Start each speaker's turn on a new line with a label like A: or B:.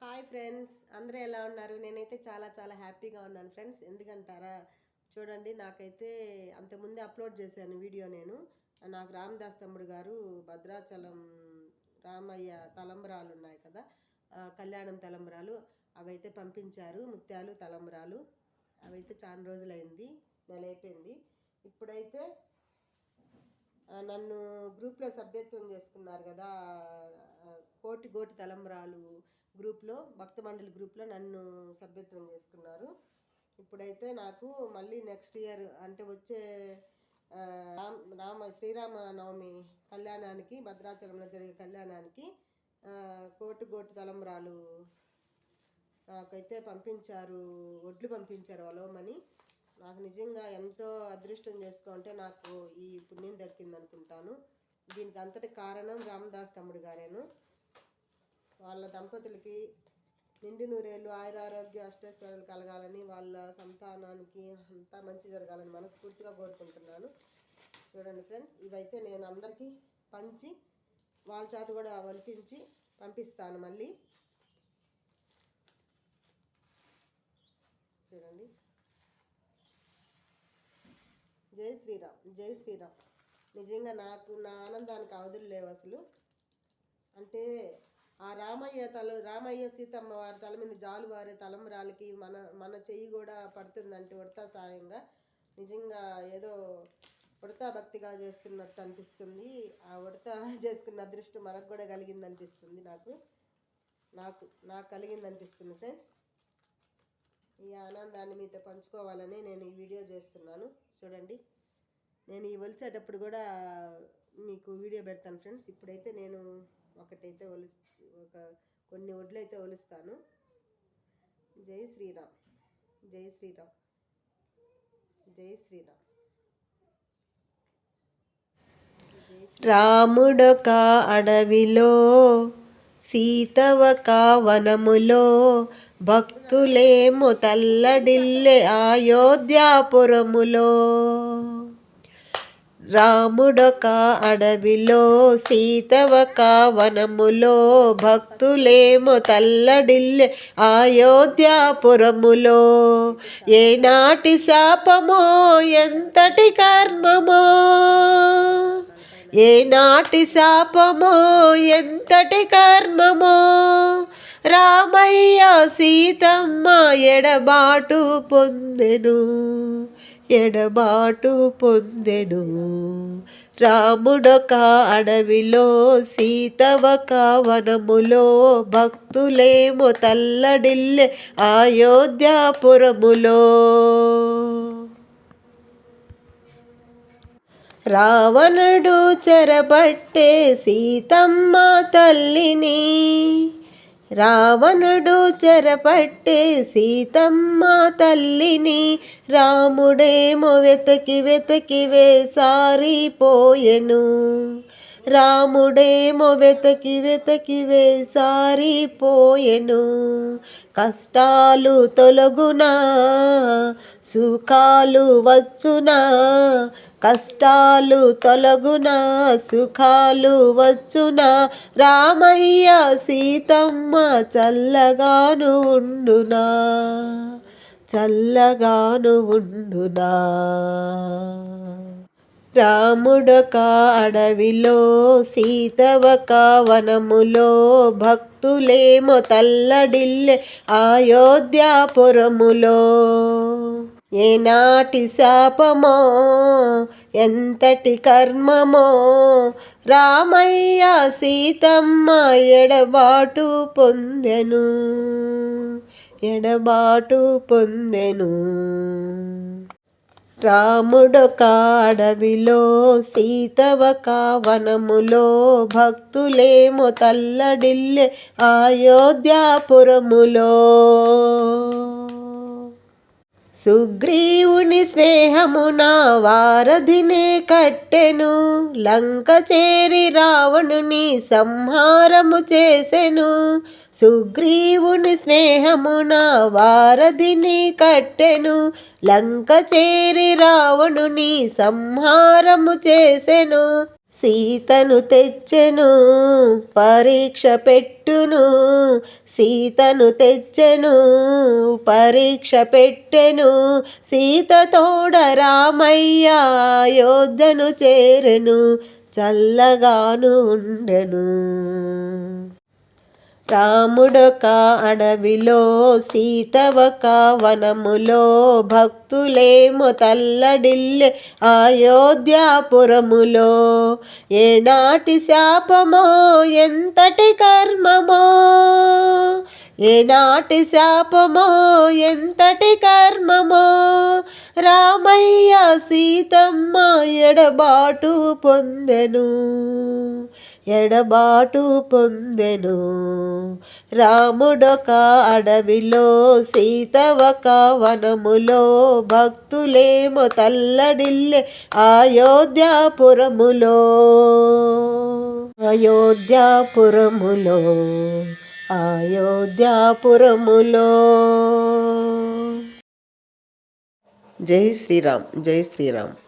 A: Hi friends అందరూ ఎలా ఉన్నారు? నేనైతే చాలా చాలా హ్యాపీగా ఉన్నాను ఫ్రెండ్స్. ఎందుకంటారా? చూడండి నాకైతే అంతకుముందే అప్లోడ్ చేశాను వీడియో నేను. నాకు రామదాస్ తమ్ముడు గారు భద్రాచలం రామయ్య తలంబరాలు ఉన్నాయి కదా? కళ్యాణం తలంబరాలు. అవైతే పంపించారు ముత్యాలు తలంబరాలు. అవైతే చాలా రోజులైంది నెల అయిపోయింది ఇప్పుడైతే నన్ను గ్రూప్లో సభ్యత్వం చేసుకున్నారు కదా కోటి కోటి తలంబరాలు గ్రూప్లో భక్త మండలి గ్రూప్లో నన్ను సభ్యత్వం చేసుకున్నారు. ఇప్పుడైతే నాకు మళ్ళీ నెక్స్ట్ ఇయర్ అంటే వచ్చే రామ్ రామ శ్రీరామ నవమి కళ్యాణానికి భద్రాచలంలో జరిగే కళ్యాణానికి కోటి కోటి తలంబరాలు నాకైతే పంపించారు ఒడ్లు పంపించారు వలవమని నాకు నిజంగా ఎంతో అదృష్టం చేసుకుంటే నాకు ఈ పుణ్యం దక్కింది అనుకుంటాను దీనికి అంతటి కారణం రామదాస్ తమ్ముడు గారేను. వాళ్ళ దంపతులకి నిండు నూరేళ్ళు ఆయురారోగ్య అష్టైశ్వర్యాలు కలగాలని వాళ్ళ సంతానానికి అంతా మంచి జరగాలని మనస్ఫూర్తిగా కోరుకుంటున్నాను. చూడండి ఫ్రెండ్స్ ఇవైతే నేను అందరికీ పంచి వాళ్ళ చేత కూడా వలిపించి పంపిస్తాను మళ్ళీ. చూడండి. జై శ్రీరామ్ జై శ్రీరామ్. నిజంగా నాకు నా ఆనందానికి అవధులు లేవు అసలు. అంటే ఆ రామయ్య తల రామయ్య సీతమ్మ వారి తల మీద జాలు వారే తలంబరాలకి మన మన చెయ్యి కూడా పడుతుందంటే ఉడతా సాయంగా. నిజంగా ఏదో ఉడతా భక్తిగా చేస్తున్నట్టు అనిపిస్తుంది. ఆ ఉడతా చేసుకున్న అదృష్టం మనకు కూడా కలిగింది అనిపిస్తుంది నాకు. నాకు నాకు కలిగింది అనిపిస్తుంది ఫ్రెండ్స్. ఈ ఆనందాన్ని మీతో పంచుకోవాలని నేను ఈ వీడియో చేస్తున్నాను. చూడండి. నేను ఈ వలిసేటప్పుడు కూడా మీకు వీడియో పెడతాను ఫ్రెండ్స్. ఇప్పుడైతే నేను ఒకటైతే వలిసి ఒక కొన్ని ఒడ్లు అయితే ఒలుస్తాను. జై శ్రీరామ్. జై శ్రీరామ్. జై శ్రీరామ్. రాముడొక అడవిలో సీతవక వనములో భక్తులేము తల్లడిల్లె అయోధ్యాపురములో. రాముడొక అడవిలో సీతవక వనములో భక్తులేమో తల్లడిల్లె అయోధ్యాపురములో. ఏనాటి శాపమో ఎంతటి కర్మమో? ఏనాటి శాపమో ఎంతటి కర్మమో? రామయ్య సీతమ్మ ఎడబాటు పొందెను ఎడబాటు పొందెను. రాముడొక అడవిలో సీతవక వనములో భక్తులేమో తల్లడిల్లె అయోధ్యాపురములో. రావణుడు చెరబట్టే సీతమ్మ తల్లిని రావణుడు చెరపట్టే సీతమ్మ తల్లిని రాముడేమో వెతకి వెతకి వేసారిపోయెను. రాముడేమో వెతకి వెతకి వేసారిపోయెను. కష్టాలు తొలగునా సుఖాలు వచ్చునా? కష్టాలు తొలగునా సుఖాలు వచ్చునా? రామయ్య సీతమ్మ చల్లగాను ఉండునా? చల్లగాను ఉండునా? రాముడొక అడవిలో సీతవక వనములో భక్తులేమో తల్లడిల్లె అయోధ్యాపురములో. ఏనాటి శాపమో ఎంతటి కర్మమో రామయ్య సీతమ్మ ఎడబాటు పొందెను ఎడబాటు పొందెను. రాముడొక అడవిలో సీతవక వనములో భక్తులేమో తల్లడిల్లె అయోధ్యాపురములో సుగ్రీవుని స్నేహమున వారధినే కట్టెను లంక చేరి రావణుని సంహారము చేసెను. సుగ్రీవుని స్నేహమున వారధిని కట్టెను లంక చేరి రావణుని సంహారము చేసెను. సీతను తెచ్చెను పరీక్ష పెట్టును. సీతను తెచ్చెను పరీక్ష పెట్టెను. సీత తోడ రామయ్య యోధను చేరెను చల్లగాను ఉండెను. రాముడొక అడవిలో సీతవక వనములో భక్తులేమో తల్లడిల్లె అయోధ్యాపురములో. ఏనాటి శాపమో ఎంతటి కర్మమో? ఏనాటి శాపమో ఎంతటి కర్మమో? రామయ్య సీతమ్మ ఎడబాటు పొందెను. ఎడబాటు పొందెను. రాముడొక అడవిలో సీత ఒక వనములో భక్తులేమో తల్లడిల్లె అయోధ్యాపురములో. అయోధ్యాపురములో అయోధ్యాపురములో. జై శ్రీరామ్ జై శ్రీరామ్.